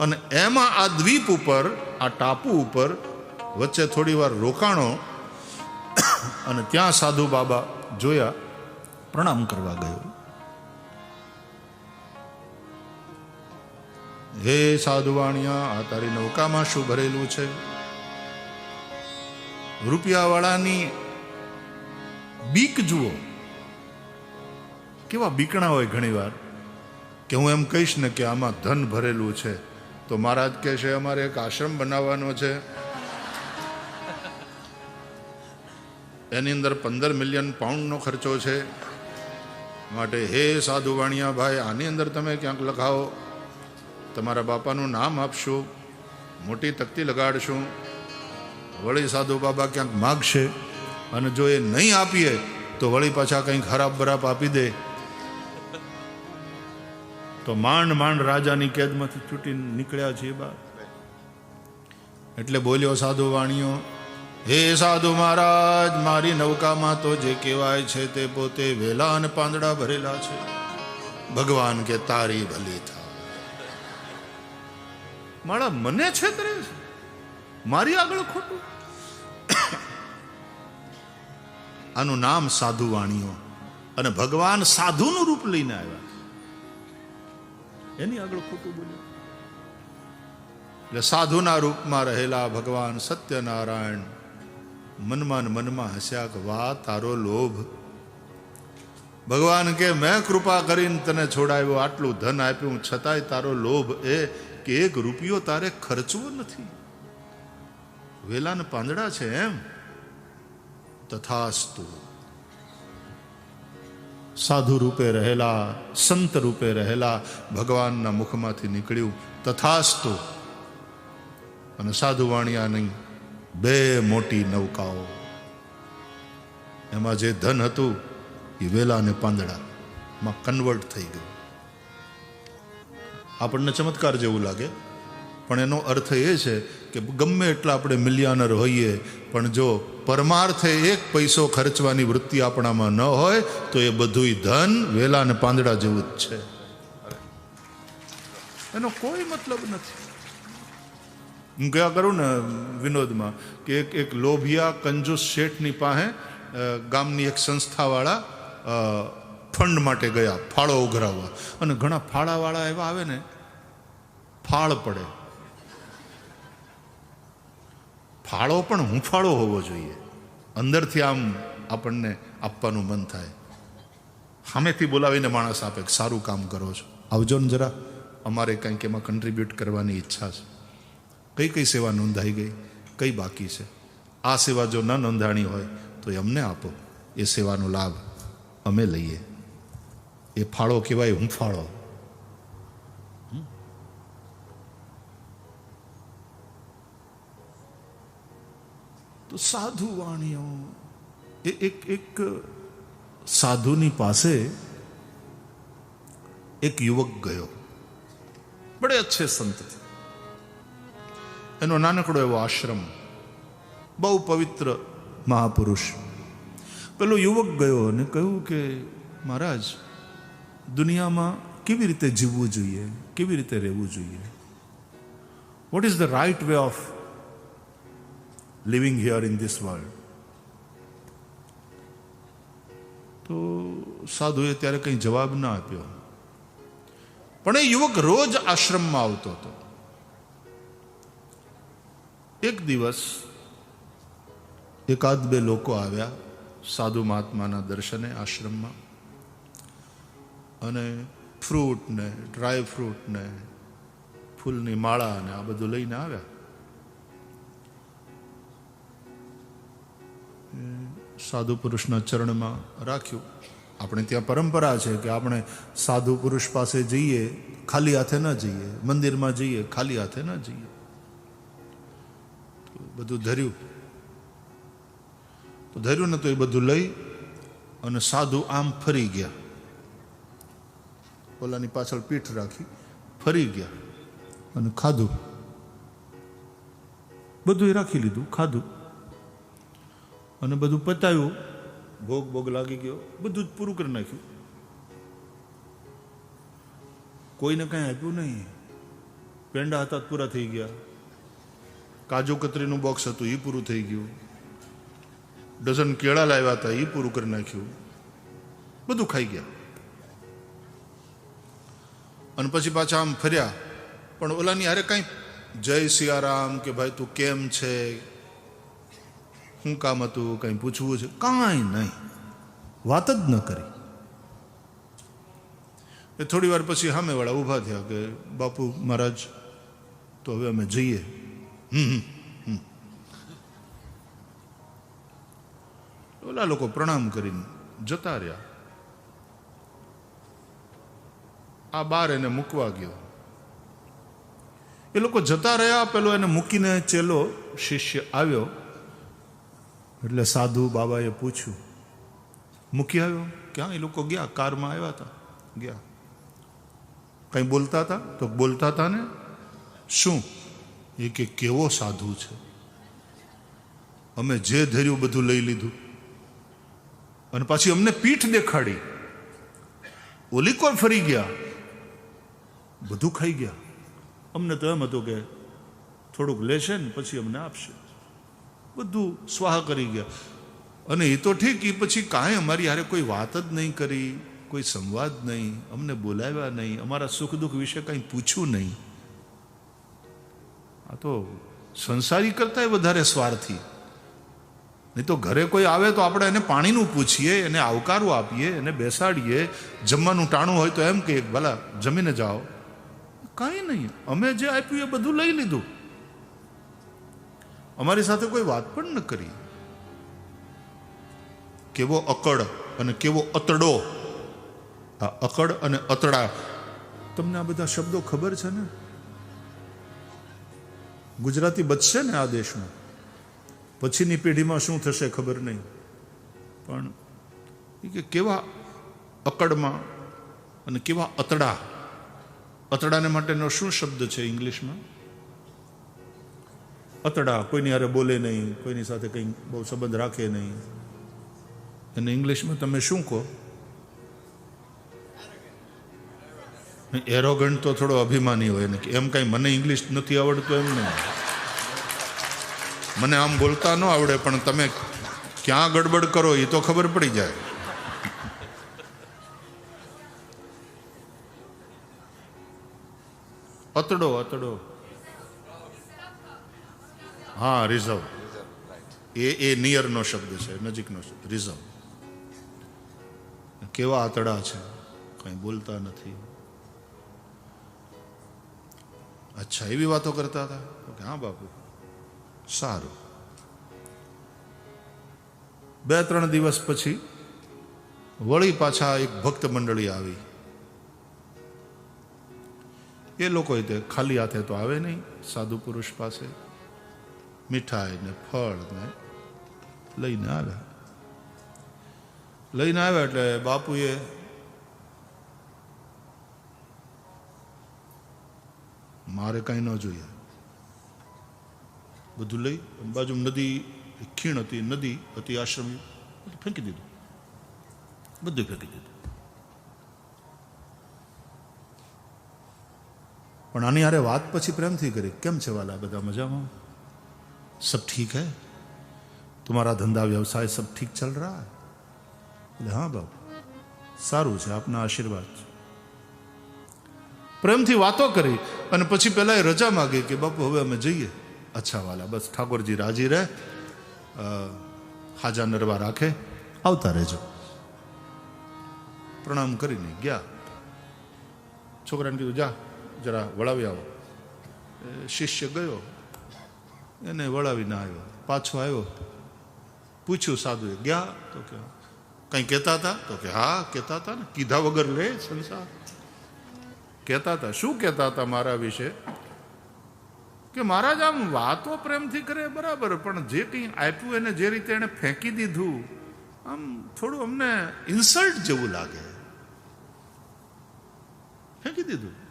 અને એમાં આ દ્વીપ ઉપર, આ ટાપુ ઉપર વચ્ચે થોડી વાર રોકાણો અને ત્યાં સાધુ બાબા જોયા, પ્રણામ કરવા ગયો. હે સાધુવાણિયા આ તારી નૌકામાં શું ભરેલું છે? રૂપિયાવાળાની બીક જુઓ. કેવા બીકણા હોય ઘણીવાર, કે હું એમ કહીશ ને કે આમાં ધન ભરેલું છે. તો મહારાજ કહે છે, અમારે એક આશ્રમ બનાવવાનો છે. એની અંદર પંદર મિલિયન પાઉન્ડનો ખર્ચો છે. માટે, હે સાધુ વાણિયા ભાઈ, આની અંદર તમે ક્યાંક લખાવો. તમારા બાપાનું નામ આપશો, મોટી તકતી લગાડશું. વળી સાધુ બાબા ક્યાંક માગશે અને જો એ નહીં આપીએ, તો વળી પાછા કંઈ ખરાબ બરાબ આપી દે. તો માંડ માંડ રાજાની કેદમાંથી છૂટી નીકળ્યા છે બા એટલે બોલ્યો, સાધુ વાણીઓ, હે સાધુ મહારાજ, મારી નૌકામાં તો જે કહેવાય છે તે પોતે વેલા અને પાંદડા ભરેલા છે. ભગવાન કે તારી ભલી થા. મારા મને છે મારી આગળ ખોટું? આનું નામ સાધુ વાણીઓ. અને ભગવાન સાધુનું રૂપ લઈને આવ્યા. એની આગળ ખોટું બોલ્યું. એટલે સાધુના રૂપમાં રહેલા ભગવાન સત્યનારાયણ મનમાં મનમાં હસ્યા કે, વાહ, તારો લોભ. ભગવાન કે, મેં કૃપા કરીને તને છોડાવ્યો, આટલું ધન આપ્યું, છતાંય તારો લોભ એ કે એક રૂપિયો તારે ખર્ચવો નથી. વેલાના પાંદડા છે એમ. તથાસ્તુ. સાધુ રૂપે રહેલા, સંત રૂપે રહેલા, ભગવાનના મુખમાંથી નીકળ્યું તથાસ્તુ. અને સાધુ વાણિયાની બે મોટી નૌકાઓ. એમાં જે ધન હતું, એ વેલા અને પાંદડામાં કન્વર્ટ થઈ ગયું. આપણને ચમત્કાર જેવું લાગે, પણ એનો અર્થ એ છે કે ગમે એટલા આપણે મિલિયનર હોઈએ પણ જો પરમાર્થે એક પૈસો ખર્ચવાની વૃત્તિ આપણામાં ન હોય તો એ બધુંય ધન વેલા અને પાંદડા જેવું જ છે. એનો કોઈ મતલબ નથી. હું કયા કરું ને વિનોદમાં કે એક એક લોભિયા કંજૂસ શેઠની પાસે ગામની એક સંસ્થાવાળા ફંડ માટે ગયા ફાળો ઉઘરાવવા. અને ઘણા ફાળાવાળા એવા આવે ને ફાળ પડે. ફાળો પણ હુંફાળો હોવો જોઈએ. અંદરથી આમ આપણને આપવાનું મન થાય. સામેથી બોલાવીને માણસ આપે સારું કામ કરો છો. આવજો ને જરા. અમારે કંઈક એમાં કન્ટ્રીબ્યુટ કરવાની ઈચ્છા છે. કઈ કઈ સેવા નોંધાઈ ગઈ? કઈ બાકી છે? આ સેવા જો ન નોંધાણી હોય તો એ અમને આપો. એ સેવાનો લાભ અમે લઈએ. એ ફાળો કહેવાય હુંફાળો. તો સાધુ વાણીઓ એક એક સાધુની પાસે એક યુવક ગયો. બડે અચ્છે સંત એનો નાનકડો એવો આશ્રમ. બહુ પવિત્ર મહાપુરુષ. પેલો યુવક ગયો અને કહ્યું કે, મહારાજ, દુનિયામાં કેવી રીતે જીવવું જોઈએ? કેવી રીતે રહેવું જોઈએ? What is the right way of living here in this world તો સાધુએ ત્યારે કંઈ જવાબ ના આપ્યો. પણ એ યુવક રોજ આશ્રમમાં આવતો હતો. એક દિવસ એકાદ બે લોકો આવ્યા સાધુ મહાત્માના દર્શને આશ્રમમાં. અને ફ્રૂટ ને, ડ્રાય ફ્રૂટ ને, ફૂલની માળા ને આ બધું લઈને આવ્યા. સાધુ પુરુષના ચરણમાં રાખ્યું. આપણે ત્યાં પરંપરા છે કે આપણે સાધુ પુરુષ પાસે જઈએ, ખાલી હાથે ન જઈએ, મંદિરમાં જઈએ, ખાલી હાથે ન જઈએ. બધું ધર્યું. તો ધર્યું ને તો એ બધું લઈ અને સાધુ આમ ફરી ગયા. ઓલાની પાછળ પીઠ રાખી, ફરી ગયા અને ખાધું. બધું રાખી લીધું, ખાધું. અને બધું પતાવ્યું ભોગ ભોગ લાગી ગયો. બધું જ પૂરું કરી નાખ્યું. કોઈને કાંઈ આપ્યું નહીં. પેંડા હતા પૂરા થઈ ગયા. કાજુ કતરીનું બોક્સ હતું એ પૂરું થઈ ગયું. ડઝન કેળા લાવ્યા હતા એ પૂરું કરી નાખ્યું. બધું ખાઈ ગયા. અને પછી પાછા આમ ફર્યા. પણ ઓલાની હારે કાંઈ? જય સિયારામ કે ભાઈ તું કેમ છે? શું કામ હતું કંઈ પૂછવું છે? કાંઈ નહીં. વાત જ ન કરી. એ થોડી વાર પછી સામેવાળા ઊભા થયા કે, બાપુ, મહારાજ, તો હવે અમે જઈએ. ઓલા લોકો પ્રણામ કરીને જતા રહ્યા. આ બાર એને મૂકવા ગયો. એ લોકો જતા રહ્યા, પેલો એને મૂકીને ચેલો શિષ્ય આવ્યો. એટલે સાધુ બાબાએ પૂછ્યું, મૂકી આવ્યો? ક્યાં? એ લોકો ગયા, કારમાં આવ્યા હતા. ગયા. કંઈ બોલતા હતા? તો બોલતા હતા ને, શું? એ કે કેવો સાધુ છે. અમે જે ધર્યું બધું લઈ લીધું. અને પાછી અમને પીઠ દેખાડી. ઓલી કોર ફરી ગયા? બધું ખાઈ ગયા. અમને તો એમ હતું કે થોડુંક લેશે ને પછી અમને આપશે. બધું સ્વાહ કરી ગયા. અને એ તો ઠીક, એ પછી કાંઈ અમારી હારે કોઈ વાત જ નહીં કરી, કોઈ સંવાદ નહીં, અમને બોલાવ્યા નહીં, અમારા સુખ દુઃખ વિશે કંઈ પૂછ્યું નહીં. આ તો સંસારી કરતાય વધારે સ્વાર્થી. નહીં તો ઘરે કોઈ આવે તો આપણે એને પાણીનું પૂછીએ, એને આવકારો આપીએ, એને બેસાડીએ. જમવાનું ટાણું હોય તો એમ કે, ભલા, જમીને જાઓ. કાંઈ નહીં. અમે જે આપ્યું એ બધું લઈ લીધું. અમારી સાથે કોઈ વાત પણ ન કરી. કેવો અકડ અને કેવો અતડો આ અકડ અને અતડા તમને આ બધા શબ્દો ખબર છે ને? ગુજરાતી બચશે ને આ દેશમાં? પછીની પેઢીમાં શું થશે ખબર નહીં. પણ કે કેવા અકડમાં અને કેવા અતડા અતડાને માટેનો શું શબ્દ છે ઇંગ્લિશમાં? અતડા, કોઈની હારે બોલે નહીં, કોઈની સાથે કંઈ બહુ સંબંધ રાખે નહીં. અને ઇંગ્લિશમાં તમે શું કહો? એરોગન્ટ તો થોડો અભિમાની હોય ને એમ કાંઈ મને ઇંગ્લિશ નથી આવડતું એમ નહીં. મને આમ બોલતા ન આવડે, પણ તમે ક્યાં ગડબડ કરો એ તો ખબર પડી જાય. અતડો અતડો. હા, રિઝર્વ. એ એ નિયરનો શબ્દ છે, નજીકનો શબ્દ, રિઝર્વ. કેવા આતડા છે? કંઈ બોલતા નથી. અચ્છા, એવી વાતો કરતા હતા? કે હા, બાપુ. સારું. બે, ત્રણ દિવસ પછી વળી પાછા એક ભક્ત મંડળી આવી. એ લોકો ખાલી હાથે તો આવે નહીં, સાધુ પુરુષ પાસે. મીઠાઈ ને ફળ ને લઈને આવ્યા લઈને આવ્યા એટલે બાપુએ મારે કાંઈ ન જોઈએ બધું લઈ બાજુ નદી ખીણ હતી નદી હતી આશ્રમ ફેંકી દીધું બધું ફેંકી દીધું પણ આની હારે વાત પછી પ્રેમથી કરી કેમ છે વાલા બધા મજામાં सब ठीक है तुम्हारा धंधा व्यवसाय सब ठीक चल रहा है બોલે હા બાપુ સારું છે આપના આશીર્વાદ છે પ્રેમથી વાતો કરી અને પછી પહેલા એ રજા માગી કે બાપુ હવે અમે જઈએ અચ્છા વાલા બસ ઠાકોરજી રાજી રહે અ, હાજા નરવા રાખે આવતા રહેજો પ્રણામ કરીને ગયા છોકરાને કીધું જા જરા વળાવી આવો એ શિષ્ય ગયો એને વળાવીને આવ્યો. પાછો આવ્યો. પૂછ્યું સાધુએ, ગયા? તો કે, કંઈ કહેતા હતા? તો કે, હા, કહેતા હતા ને. કીધા વગર લે સંસાર. કહેતા હતા. શું કહેતા હતા મારા વિશે? કે, મહારાજ, આમ વાતો પ્રેમથી કરે, બરાબર, પણ જે કંઈ આપ્યું એને જે રીતે એને ફેંકી દીધું, આમ થોડું અમને ઇન્સલ્ટ જેવું લાગે. ફેંકી દીધું.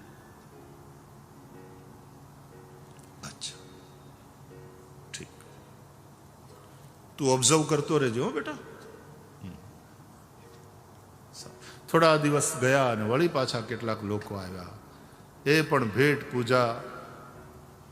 તું ઓબ્ઝર્વ કરતો રહેજો, હો બેટા. થોડા દિવસ ગયા અને વળી પાછા કેટલાક લોકો આવ્યા. એ પણ ભેટ પૂજા